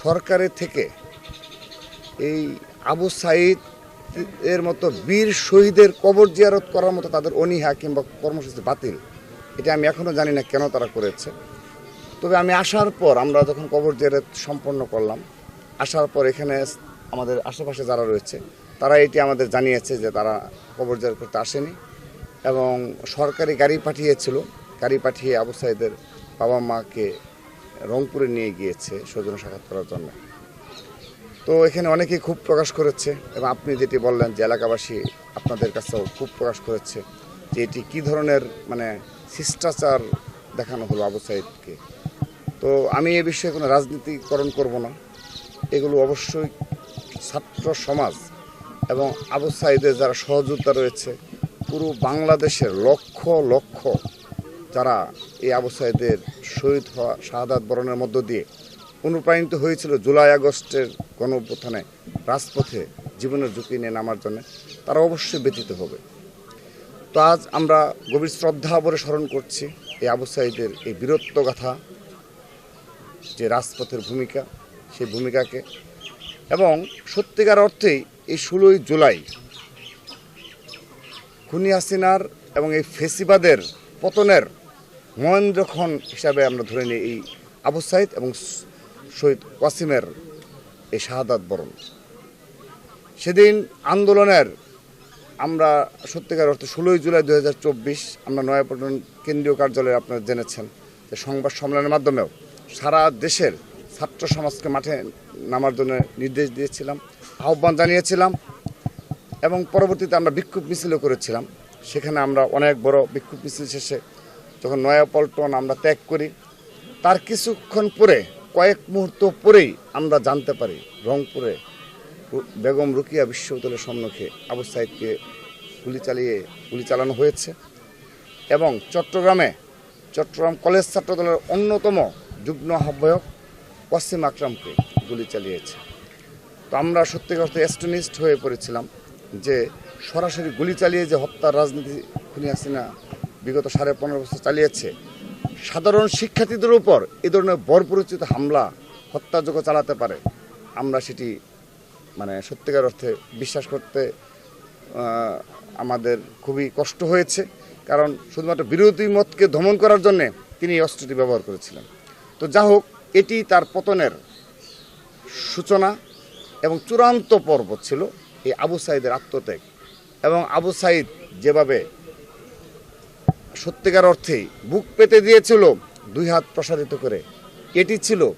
সরকারের থেকে এই আবু সাইদ এর মতো বীর শহীদের কবর জিয়ারত করার মতো তাদের অনীহা কিংবা কর্মসূচি বাতিল, এটা আমি এখনও জানি না কেন তারা করেছে। তবে আমি আসার পর আমরা যখন কবর জিয়ারত সম্পন্ন করলাম, আসার পর এখানে আমাদের আশেপাশে যারা রয়েছে, তারা এটি আমাদের জানিয়েছে যে তারা কবর জিয়ারত করতে আসেনি এবং সরকারি গাড়ি পাঠিয়েছিল, গাড়ি পাঠিয়ে আবু সাইদের বাবা মাকে রংপুরে নিয়ে গিয়েছে স্বজন সাক্ষাৎ করার জন্য। তো এখানে অনেকেই খুব প্রকাশ করেছে এবং আপনি যেটি বললেন যে এলাকাবাসী আপনাদের কাছেও খুব প্রকাশ করেছে যে এটি কী ধরনের মানে শিষ্টাচার দেখানো হলো আবু সাইদকে। তো আমি এ বিষয়ে কোনো রাজনীতিকরণ করব না। এগুলো অবশ্যই ছাত্র সমাজ এবং আবু সাইদের যারা সহযোদ্ধা রয়েছে, পুরো বাংলাদেশের লক্ষ লক্ষ যারা এই আবু সাইদের শহীদ হওয়া শাহাদাত বরণের মধ্য দিয়ে অনুপ্রাণিত হয়েছিল জুলাই আগস্টের গণ অভ্যুত্থানে রাজপথে জীবনের ঝুঁকি নিয়ে নামার জন্য, তারা অবশ্যই ব্যতীত হবে। তো আজ আমরা গভীর শ্রদ্ধা ভরে স্মরণ করছি এই আবু এই বীরত্ব গাথা, যে রাজপথের ভূমিকা, সেই ভূমিকাকে। এবং সত্যিকার অর্থেই এই ষোলোই জুলাই খুনি হাসিনার এবং এই ফেসিবাদের পতনের মহেন্দ্রক্ষণ হিসাবে আমরা ধরে নিই এই আবু সাইদ এবং শহীদ ওয়াসিমের এই শাহাদাত বরণ। সেদিন আন্দোলনের আমরা সত্যিকার অর্থে ষোলোই জুলাই দু হাজার চব্বিশ আমরা নয়াপল্টন কেন্দ্রীয় কার্যালয়ে আপনারা জেনেছেন যে সংবাদ সম্মেলনের মাধ্যমেও সারা দেশের ছাত্র সমাজকে মাঠে নামার জন্য নির্দেশ দিয়েছিলাম, আহ্বান জানিয়েছিলাম এবং পরবর্তীতে আমরা বিক্ষোভ মিছিলও করেছিলাম। সেখানে আমরা অনেক বড় বিক্ষোভ মিছিল শেষে যখন নয়াপল্টন আমরা ত্যাগ করি, তার কিছুক্ষণ পরে, কয়েক মুহূর্ত পরেই আমরা জানতে পারি, রংপুরে বেগম রুকিয়া বিশ্ববিদ্যালয়ের সম্মুখে আবু সাইদকে গুলি চালিয়ে, গুলি চালানো হয়েছে এবং চট্টগ্রামে, চট্টগ্রাম কলেজ ছাত্রদলের অন্যতম যুগ্ম আহ্বায়ক ওয়াসিম আকরামকে গুলি চালিয়েছে। তো আমরা সত্যি অর্থে এস্টনিস্ট হয়ে পড়েছিলাম যে সরাসরি গুলি চালিয়ে যে হত্যার রাজনীতি খুনি হাসিনা বিগত সাড়ে পনেরো বছর চালিয়েছে। সাধারণ শিক্ষার্থীদের উপর এ ধরনের বর্বরচিত হামলা হত্যাযোগ্য চালাতে পারে। আমরা সেটি মানে সত্যিকার অর্থে বিশ্বাস করতে আমাদের খুবই কষ্ট হয়েছে। কারণ শুধুমাত্র বিরোধী মতকে দমন করার জন্যে তিনি এই অস্ত্রটি ব্যবহার করেছিলেন। তো যা হোক, এটি তার পতনের সূচনা এবং চূড়ান্ত পর্ব ছিল এই আবু সাইদের আত্মত্যাগ। এবং আবু সাইদ যেভাবে সত্যিকার অর্থেই বুক পেতে দিয়েছিল, দুই হাত প্রসারিত করে। এটি ছিল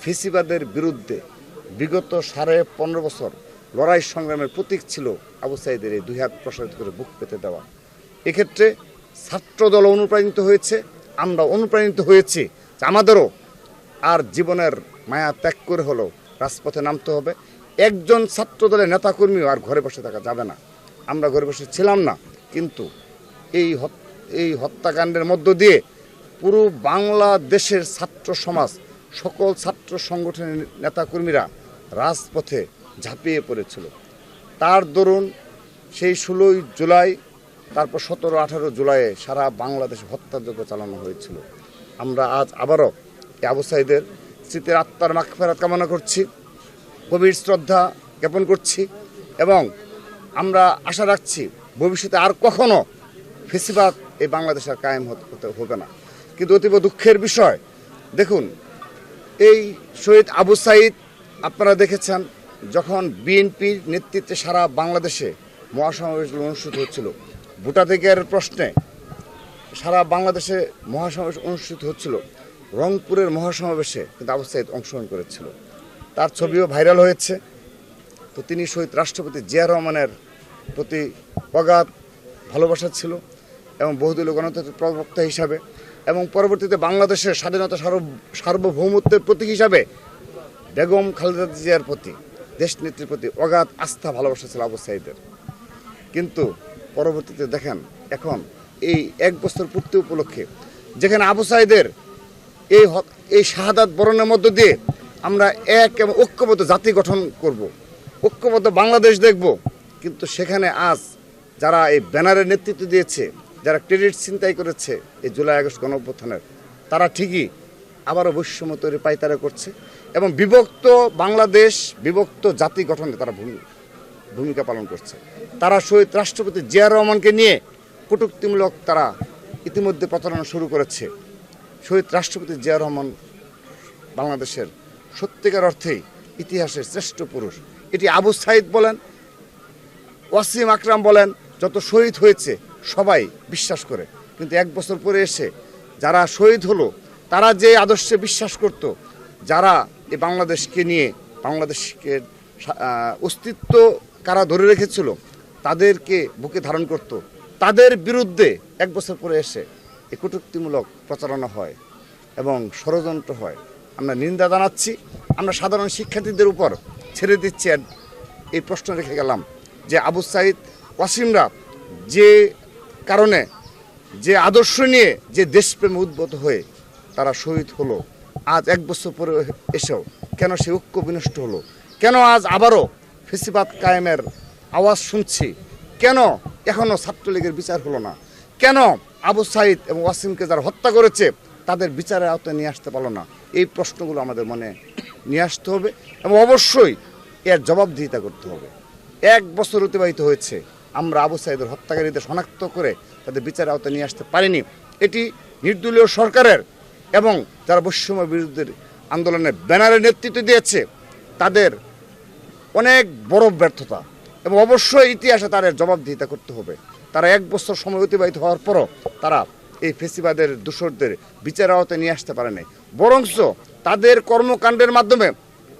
ফিসিবাদের বিরুদ্ধে বিগত সাড়ে পনেরো বছর লড়াই সংগ্রামের প্রতীক ছিল আবু সাইদের এই দুই হাত প্রসারিত করে বুক পেতে দেওয়া। এক্ষেত্রে ছাত্রদল অনুপ্রাণিত হয়েছে, আমরা অনুপ্রাণিত হয়েছি আমাদেরও আর জীবনের মায়া ত্যাগ করে হলেও রাজপথে নামতে হবে। একজন ছাত্রদলের নেতাকর্মীও আর ঘরে বসে থাকা যাবে না। আমরা ঘরে বসে ছিলাম না, কিন্তু এই হত- এই হত্যাকাণ্ডের মধ্য দিয়ে পুরো বাংলাদেশের ছাত্র সমাজ, সকল ছাত্র সংগঠনের নেতাকর্মীরা রাজপথে ঝাঁপিয়ে পড়েছিল। তার দরুন সেই ষোলোই জুলাই, তারপর সতেরো, আঠারো জুলাইয়ে সারা বাংলাদেশে হত্যাযজ্ঞ চালানো হয়েছিল। আমরা আজ আবারও আবু স্মৃতির আত্মার মাগফেরাত কামনা করছি, গভীর শ্রদ্ধা জ্ঞাপন করছি এবং আমরা আশা রাখছি ভবিষ্যতে আর কখনো ফেসিবাদ এই বাংলাদেশে আর কায়েম হতে হবে না। কিন্তু অতীব দুঃখের বিষয়, দেখুন, এই শহীদ আবু সাইদ, আপনারা দেখেছেন যখন বিএনপির নেতৃত্বে সারা বাংলাদেশে মহাসমাবেশগুলো অনুষ্ঠিত হচ্ছিল। ভোটাধিকারের প্রশ্নে সারা বাংলাদেশে মহাসমাবেশ অনুষ্ঠিত হচ্ছিল। রংপুরের মহাসমাবেশে কিন্তু আবু সাইদ অংশগ্রহণ করেছিল। তার ছবিও ভাইরাল হয়েছে। তো তিনি শহীদ রাষ্ট্রপতি জিয়া রহমানের প্রতি অগাধ ভালোবাসা ছিল। এবং বহুদলীয় গণতন্ত্রের প্রবক্তা হিসাবে এবং পরবর্তীতে বাংলাদেশের স্বাধীনতা সার্ব- সার্বভৌমত্বের প্রতীক হিসাবে বেগম খালেদা জিয়ার প্রতি, দেশ নেত্রীর প্রতি অগাধ আস্থা, ভালোবাসা ছিল আবু সাইদের। কিন্তু পরবর্তীতে দেখেন, এখন এই এক বছর পূর্তি উপলক্ষে যেখানে আবু এই এই শাহাদাত বরণের মধ্য দিয়ে আমরা এক এবং ঐক্যবদ্ধ জাতি গঠন করব, ঐক্যবদ্ধ বাংলাদেশ দেখব। কিন্তু সেখানে আজ যারা এই ব্যানারের নেতৃত্ব দিয়েছে যারা ক্রেডিট ছিনতাই করেছে এই জুলাই আগস্ট গণ অভ্যুত্থানের তারা ঠিকই আবারও বৈষম্য তৈরি পাইতারা করছে এবং বিভক্ত বাংলাদেশ, বিভক্ত জাতি গঠনে তারা ভূমি- ভূমিকা পালন করছে। তারা শহীদ রাষ্ট্রপতি জিয়া রহমানকে নিয়ে কটূক্তিমূলক তারা ইতিমধ্যে প্রচারণা শুরু করেছে। শহীদ রাষ্ট্রপতি জিয়া রহমান বাংলাদেশের সত্যিকার অর্থেই ইতিহাসের শ্রেষ্ঠ পুরুষ। এটি আবু সাইদ বলেন, ওয়াসিম আকরাম বলেন, যত শহীদ হয়েছে সবাই বিশ্বাস করে। কিন্তু এক বছর পরে এসে যারা শহীদ হলো, তারা যে আদর্শে বিশ্বাস করত, যারা এই বাংলাদেশকে নিয়ে বাংলাদেশকে অস্তিত্ব কারা ধরে রেখেছিল, তাদেরকে বুকে ধারণ করত। তাদের বিরুদ্ধে এক বছর পরে এসে এই কটূক্তিমূলক প্রচারণা হয় এবং ষড়যন্ত্র হয়। আমরা নিন্দা জানাচ্ছি, আমরা সাধারণ শিক্ষার্থীদের উপর ছেড়ে দিচ্ছি। এই প্রশ্ন রেখে গেলাম যে আবু সাইদ, ওয়াসিমরা যে কারণে যে আদর্শ নিয়ে যে দেশপ্রেম উদ্ভূত হয়ে তারা শহীদ হলো, আজ এক বছর পরে এসেও কেন সে ঐক্য বিনষ্ট হলো? কেন আজ আবারও ফেসিবাদ কায়েমের আওয়াজ শুনছি? কেন এখনও ছাত্রলীগের বিচার হলো না? কেন আবু সাইদ এবং ওয়াসিমকে যারা হত্যা করেছে, তাদের বিচারের আওতায় নিয়ে আসতে পারল না? এই প্রশ্নগুলো আমাদের মনে নিয়ে আসতে হবে এবং অবশ্যই এর জবাবদিহিতা করতে হবে। এক বছর অতিবাহিত হয়েছে। আমরা আবু সাইদের হত্যাকারীদের শনাক্ত করে তাদের বিচারের আওতায় নিয়ে আসতে পারিনি। এটি নির্দলীয় সরকারের এবং যারা বৈষম্য বিরুদ্ধে আন্দোলনের ব্যানারে নেতৃত্ব দিয়েছে, তাদের অনেক বড় ব্যর্থতা এবং অবশ্যই ইতিহাসে তাদের জবাবদিহিতা করতে হবে। তারা এক বছর সময় অতিবাহিত হওয়ার পরও তারা এই ফেসিবাদের দূষরদের বিচার আওতায় নিয়ে আসতে পারে নাই। বরঞ্চ তাদের কর্মকাণ্ডের মাধ্যমে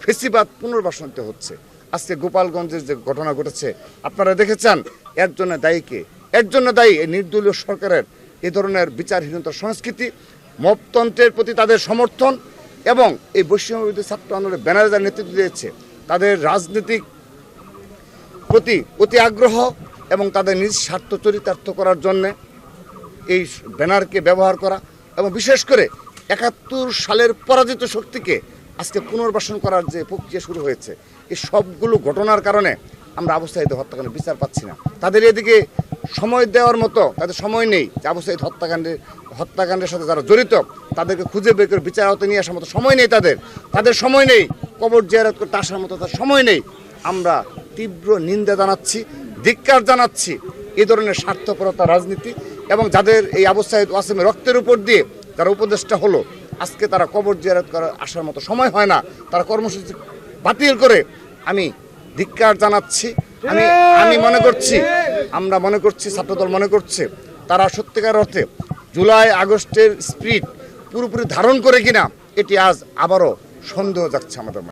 ফেসিবাদ পুনর্বাসনিত হচ্ছে। আজকে গোপালগঞ্জের যে ঘটনা ঘটেছে, আপনারা দেখেছেন এর জন্য দায়ীকে এর জন্য দায়ী এই নির্দলীয় সরকারের এ ধরনের বিচারহীনতার সংস্কৃতি, মপতন্ত্রের প্রতি তাদের সমর্থন এবং এই বৈষম্যবিরোধী ছাত্র আন্দোলনের ব্যানারে যারা নেতৃত্ব দিয়েছে, তাদের রাজনৈতিক প্রতি অতি আগ্রহ এবং তাদের নিজ স্বার্থ চরিতার্থ করার জন্যে এই ব্যানারকে ব্যবহার করা এবং বিশেষ করে একাত্তর সালের পরাজিত শক্তিকে আজকে পুনর্বাসন করার যে প্রক্রিয়া শুরু হয়েছে, এই সবগুলো ঘটনার কারণে আমরা সাইদ হত্যাকাণ্ডের বিচার পাচ্ছি না। তাদের এদিকে সময় দেওয়ার মতো, তাদের সময় নেই যে সাইদ হত্যাকাণ্ডের হত্যাকাণ্ডের সাথে যারা জড়িত, তাদেরকে খুঁজে বের করে বিচার আওতায় নিয়ে আসার মতো সময় নেই তাদের। তাদের সময় নেই। কবর জিয়ারত করতে আসার মতো তাদের সময় নেই। আমরা তীব্র নিন্দা জানাচ্ছি, ধিক্কার জানাচ্ছি এই ধরনের স্বার্থপরতা রাজনীতি এবং যাদের এই অবস্থায় ওয়াসিমের রক্তের উপর দিয়ে যারা উপদেষ্টা হলো, আজকে তারা কবর জিয়ারত করার আসার মতো সময় হয় না। তারা কর্মসূচি বাতিল করে আমি ধিক্কার জানাচ্ছি আমি আমি মনে করছি, আমরা মনে করছি, ছাত্রদল মনে করছে, তারা সত্যিকার অর্থে জুলাই আগস্টের স্পিড পুরোপুরি ধারণ করে কিনা, এটি আজ আবারও সন্দেহ যাচ্ছে আমাদের।